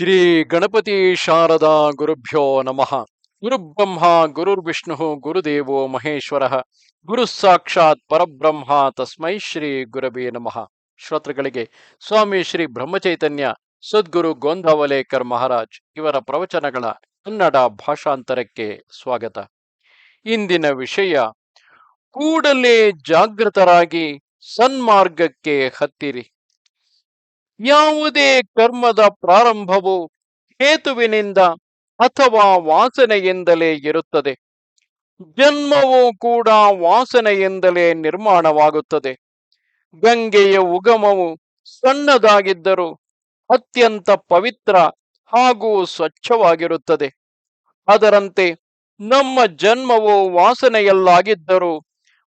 ಶ್ರೀ ಗಣಪತಿ ಶಾರದಾ ಗುರುಭ್ಯೋ ನಮಃ. ಗುರುಬ್ರಹ್ಮ ಗುರುರ್ವಿಷ್ಣು ಗುರುದೇವೋ ಮಹೇಶ್ವರ. ಗುರು ಸಾಕ್ಷಾತ್ ಪರಬ್ರಹ್ಮ ತಸ್ಮೈ ಶ್ರೀ ಗುರವೇ ನಮಃ. ಶ್ರೋತೃಗಳಿಗೆ, ಸ್ವಾಮಿ ಶ್ರೀ ಬ್ರಹ್ಮಚೈತನ್ಯ, ಸದ್ಗುರು ಗೋಂಧಾವಲೇಕರ್ ಮಹಾರಾಜ್ ಇವರ ಪ್ರವಚನಗಳ ಕನ್ನಡ ಭಾಷಾಂತರಕ್ಕೆ ಸ್ವಾಗತ. ಇಂದಿನ ವಿಷಯ, ಕೂಡಲೇ ಜಾಗೃತರಾಗಿ ಸನ್ಮಾರ್ಗಕ್ಕೆ ಹತ್ತಿರಿ. ಯಾವುದೇ ಕರ್ಮದ ಪ್ರಾರಂಭವು ಹೇತುವಿನಿಂದ ಅಥವಾ ವಾಸನೆಯಿಂದಲೇ ಇರುತ್ತದೆ. ಜನ್ಮವು ಕೂಡ ವಾಸನೆಯಿಂದಲೇ ನಿರ್ಮಾಣವಾಗುತ್ತದೆ. ಗಂಗೆಯ ಉಗಮವು ಸಣ್ಣದಾಗಿದ್ದರೂ ಅತ್ಯಂತ ಪವಿತ್ರ ಹಾಗೂ ಸ್ವಚ್ಛವಾಗಿರುತ್ತದೆ. ಅದರಂತೆ ನಮ್ಮ ಜನ್ಮವು ವಾಸನೆಯಲ್ಲಾಗಿದ್ದರೂ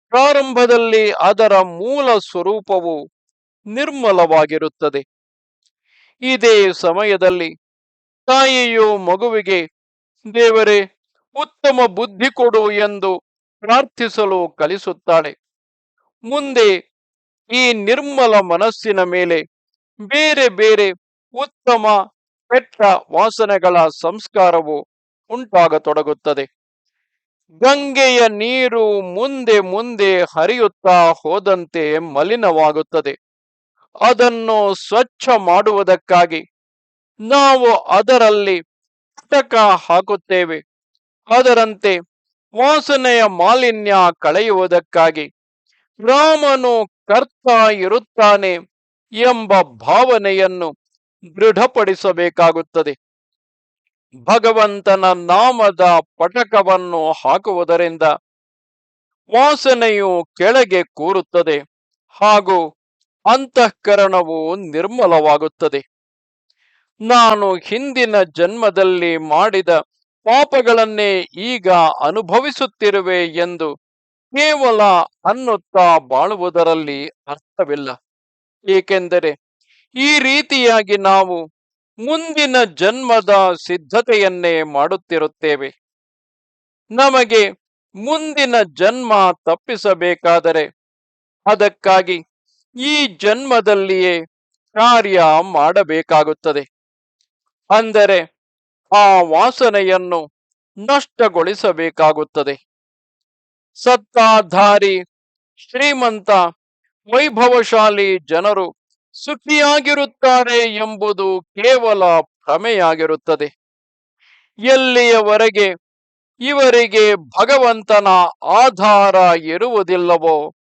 ಪ್ರಾರಂಭದಲ್ಲಿ ಅದರ ಮೂಲ ಸ್ವರೂಪವು ನಿರ್ಮಲವಾಗಿರುತ್ತದೆ. ಇದೇ ಸಮಯದಲ್ಲಿ ತಾಯಿಯು ಮಗುವಿಗೆ, ದೇವರೇ, ಉತ್ತಮ ಬುದ್ಧಿ ಕೊಡು ಎಂದು ಪ್ರಾರ್ಥಿಸಲು ಕಲಿಸುತ್ತಾಳೆ. ಮುಂದೆ ಈ ನಿರ್ಮಲ ಮನಸ್ಸಿನ ಮೇಲೆ ಬೇರೆ ಬೇರೆ ಉತ್ತಮ, ಕೆಟ್ಟ ವಾಸನೆಗಳ ಸಂಸ್ಕಾರವು ಉಂಟಾಗತೊಡಗುತ್ತದೆ. ಗಂಗೆಯ ನೀರು ಮುಂದೆ ಮುಂದೆ ಹರಿಯುತ್ತಾ ಹೋದಂತೆ ಮಲಿನವಾಗುತ್ತದೆ. ಅದನ್ನು ಸ್ವಚ್ಛ ಮಾಡುವುದಕ್ಕಾಗಿ ನಾವು ಅದರಲ್ಲಿ ಪಟಕ ಹಾಕುತ್ತೇವೆ. ಅದರಂತೆ ವಾಸನೆಯ ಮಾಲಿನ್ಯ ಕಳೆಯುವುದಕ್ಕಾಗಿ ರಾಮನು ಕರ್ತ ಇರುತ್ತಾನೆ ಎಂಬ ಭಾವನೆಯನ್ನು ದೃಢಪಡಿಸಬೇಕಾಗುತ್ತದೆ. ಭಗವಂತನ ನಾಮದ ಪಟಕವನ್ನು ಹಾಕುವುದರಿಂದ ವಾಸನೆಯು ಕೆಳಗೆ ಕೂರುತ್ತದೆ ಹಾಗೂ ಅಂತಃಕರಣವು ನಿರ್ಮಲವಾಗುತ್ತದೆ. ನಾನು ಹಿಂದಿನ ಜನ್ಮದಲ್ಲಿ ಮಾಡಿದ ಪಾಪಗಳನ್ನೇ ಈಗ ಅನುಭವಿಸುತ್ತಿರುವೆ ಎಂದು ಕೇವಲ ಅನ್ನುತ್ತಾ ಬಾಳುವುದರಲ್ಲಿ ಅರ್ಥವಿಲ್ಲ. ಏಕೆಂದರೆ ಈ ರೀತಿಯಾಗಿ ನಾವು ಮುಂದಿನ ಜನ್ಮದ ಸಿದ್ಧತೆಯನ್ನೇ ಮಾಡುತ್ತಿರುತ್ತೇವೆ. ನಮಗೆ ಮುಂದಿನ ಜನ್ಮ ತಪ್ಪಿಸಬೇಕಾದರೆ ಅದಕ್ಕಾಗಿ ಈ ಜನ್ಮದಲ್ಲಿಯೇ ಕಾರ್ಯ ಮಾಡಬೇಕಾಗುತ್ತದೆ. ಅಂದರೆ ಆ ವಾಸನೆಯನ್ನು ನಷ್ಟಗೊಳಿಸಬೇಕಾಗುತ್ತದೆ. ಸತ್ತಾಧಾರಿ, ಶ್ರೀಮಂತ, ವೈಭವಶಾಲಿ ಜನರು ಸುಖಿಯಾಗಿರುತ್ತಾರೆ ಎಂಬುದು ಕೇವಲ ಭ್ರಮೆಯಾಗಿರುತ್ತದೆ. ಎಲ್ಲಿಯವರೆಗೆ ಇವರಿಗೆ ಭಗವಂತನ ಆಧಾರ ಇರುವುದಿಲ್ಲವೋ,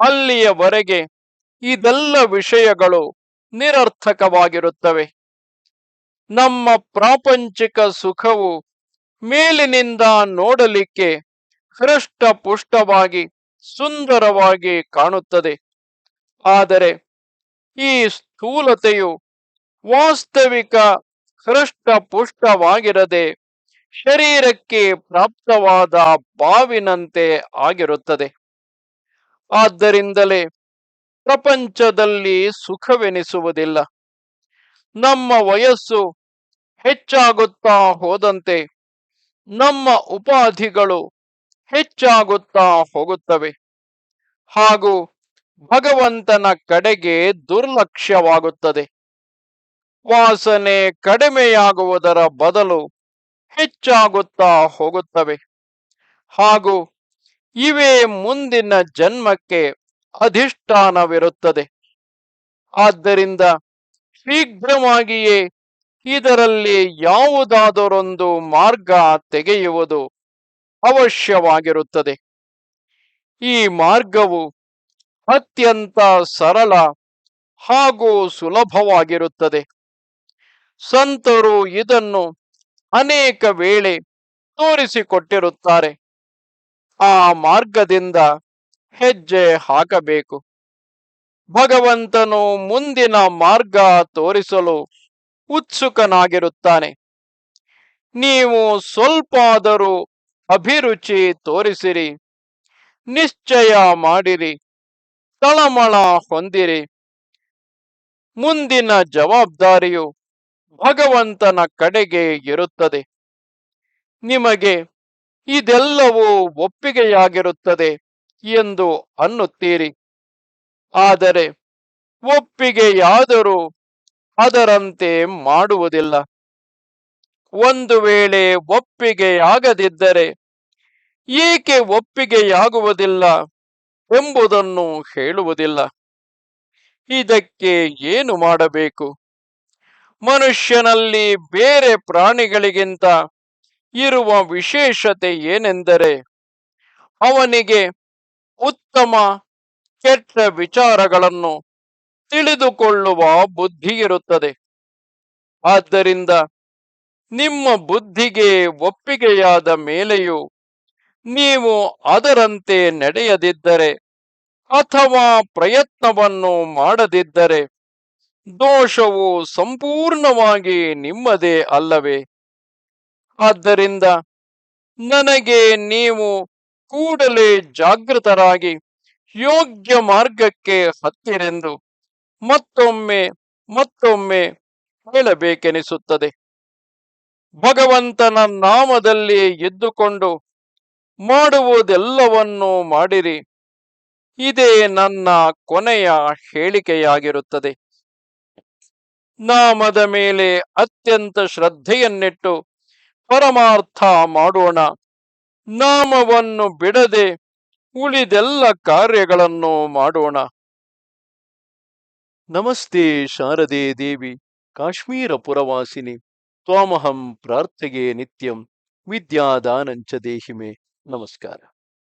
ಅಲ್ಲಿಯವರೆಗೆ ಇದೆಲ್ಲ ವಿಷಯಗಳು ನಿರರ್ಥಕವಾಗಿರುತ್ತವೆ. ನಮ್ಮ ಪ್ರಾಪಂಚಿಕ ಸುಖವು ಮೇಲಿನಿಂದ ನೋಡಲಿಕ್ಕೆ ಹೃಷ್ಟ ಪುಷ್ಟವಾಗಿ ಸುಂದರವಾಗಿ ಕಾಣುತ್ತದೆ. ಆದರೆ ಈ ಸ್ಥೂಲತೆಯು ವಾಸ್ತವಿಕ ಹೃಷ್ಟ ಪುಷ್ಟವಾಗಿರದೆ ಶರೀರಕ್ಕೆ ಪ್ರಾಪ್ತವಾದ ಬಾವಿನಂತೆ ಆಗಿರುತ್ತದೆ. ಆದ್ದರಿಂದಲೇ ಪ್ರಪಂಚದಲ್ಲಿ ಸುಖವೆನಿಸುವುದಿಲ್ಲ. ನಮ್ಮ ವಯಸ್ಸು ಹೆಚ್ಚಾಗುತ್ತಾ ಹೋದಂತೆ ನಮ್ಮ ಉಪಾಧಿಗಳು ಹೆಚ್ಚಾಗುತ್ತಾ ಹೋಗುತ್ತವೆ. ಹಾಗೂ ಭಗವಂತನ ಕಡೆಗೆ ದುರ್ಲಕ್ಷ್ಯವಾಗುತ್ತದೆ. ವಾಸನೆ ಕಡಿಮೆಯಾಗುವುದರ ಬದಲು ಹೆಚ್ಚಾಗುತ್ತಾ ಹೋಗುತ್ತವೆ. ಹಾಗೂ ಇವೇ ಮುಂದಿನ ಜನ್ಮಕ್ಕೆ ಅಧಿಷ್ಠಾನವಿರುತ್ತದೆ. ಆದ್ದರಿಂದ ಶೀಘ್ರವಾಗಿಯೇ ಇದರಲ್ಲಿ ಯಾವುದಾದರೊಂದು ಮಾರ್ಗ ತೆಗೆಯುವುದು ಅವಶ್ಯವಾಗಿರುತ್ತದೆ. ಈ ಮಾರ್ಗವು ಅತ್ಯಂತ ಸರಳ ಹಾಗೂ ಸುಲಭವಾಗಿರುತ್ತದೆ. ಸಂತರು ಇದನ್ನು ಅನೇಕ ವೇಳೆ ತೋರಿಸಿಕೊಟ್ಟಿರುತ್ತಾರೆ. ಆ ಮಾರ್ಗದಿಂದ ಹೆಜ್ಜೆ ಹಾಕಬೇಕು. ಭಗವಂತನು ಮುಂದಿನ ಮಾರ್ಗ ತೋರಿಸಲು ಉತ್ಸುಕನಾಗಿರುತ್ತಾನೆ. ನೀವು ಸ್ವಲ್ಪಾದರೂ ಅಭಿರುಚಿ ತೋರಿಸಿರಿ. ನಿಶ್ಚಯ ಮಾಡಿರಿ. ತಳಮಳ ಹೊಂದಿರಿ. ಮುಂದಿನ ಜವಾಬ್ದಾರಿಯು ಭಗವಂತನ ಕಡೆಗೆ ಇರುತ್ತದೆ. ನಿಮಗೆ ಇದೆಲ್ಲವೂ ಒಪ್ಪಿಗೆಯಾಗಿರುತ್ತದೆ. ಎಂದು ಅನ್ನುತ್ತೀರಿ. ಆದರೆ ಒಪ್ಪಿಗೆಯಾದರೂ ಅದರಂತೆ ಮಾಡುವುದಿಲ್ಲ. ಒಂದು ವೇಳೆ ಒಪ್ಪಿಗೆಯಾಗದಿದ್ದರೆ ಏಕೆ ಒಪ್ಪಿಗೆಯಾಗುವುದಿಲ್ಲ ಎಂಬುದನ್ನು ಹೇಳುವುದಿಲ್ಲ. ಇದಕ್ಕೆ ಏನು ಮಾಡಬೇಕು? ಮನುಷ್ಯನಲ್ಲಿ ಬೇರೆ ಪ್ರಾಣಿಗಳಿಗಿಂತ ಇರುವ ವಿಶೇಷತೆ ಏನೆಂದರೆ ಅವನಿಗೆ ಉತ್ತಮ ಕೆಟ್ಟ ವಿಚಾರಗಳನ್ನು ತಿಳಿದುಕೊಳ್ಳುವ ಬುದ್ಧಿ ಇರುತ್ತದೆ. ಆದ್ದರಿಂದ ನಿಮ್ಮ ಬುದ್ಧಿಗೆ ಒಪ್ಪಿಗೆಯಾದ ಮೇಲೆಯೂ ನೀವು ಅದರಂತೆ ನಡೆಯದಿದ್ದರೆ ಅಥವಾ ಪ್ರಯತ್ನವನ್ನು ಮಾಡದಿದ್ದರೆ ದೋಷವು ಸಂಪೂರ್ಣವಾಗಿ ನಿಮ್ಮದೇ ಅಲ್ಲವೇ? ಆದ್ದರಿಂದ ನನಗೆ ನೀವು ಕೂಡಲೇ ಜಾಗೃತರಾಗಿ ಯೋಗ್ಯ ಮಾರ್ಗಕ್ಕೆ ಹತ್ತಿರೆಂದು ಮತ್ತೊಮ್ಮೆ ಮತ್ತೊಮ್ಮೆ ಹೇಳಬೇಕೆನಿಸುತ್ತದೆ. ಭಗವಂತನ ನಾಮದಲ್ಲಿ ಎದ್ದುಕೊಂಡು ಮಾಡುವುದೆಲ್ಲವನ್ನೂ ಮಾಡಿರಿ. ಇದೇ ನನ್ನ ಕೊನೆಯ ಹೇಳಿಕೆಯಾಗಿರುತ್ತದೆ. ನಾಮದ ಮೇಲೆ ಅತ್ಯಂತ ಶ್ರದ್ಧೆಯನ್ನಿಟ್ಟು ಪರಮಾರ್ಥ ಮಾಡೋಣ. ನಾಮವನ್ನು ಬಿಡದೆ ಉಳಿದೆಲ್ಲ ಕಾರ್ಯಗಳನ್ನು ಮಾಡೋಣ. ನಮಸ್ತೆ ಶಾರದೆ ದೇವಿ, ಕಾಶ್ಮೀರ ಪುರವಾಸಿನಿ. ತ್ವಾಮಹಂ ಪ್ರಾರ್ಥೆಗೆ ನಿತ್ಯಂ, ವಿದ್ಯಾದಾನಂಚ ದೇಹಿಮೆ. ನಮಸ್ಕಾರ.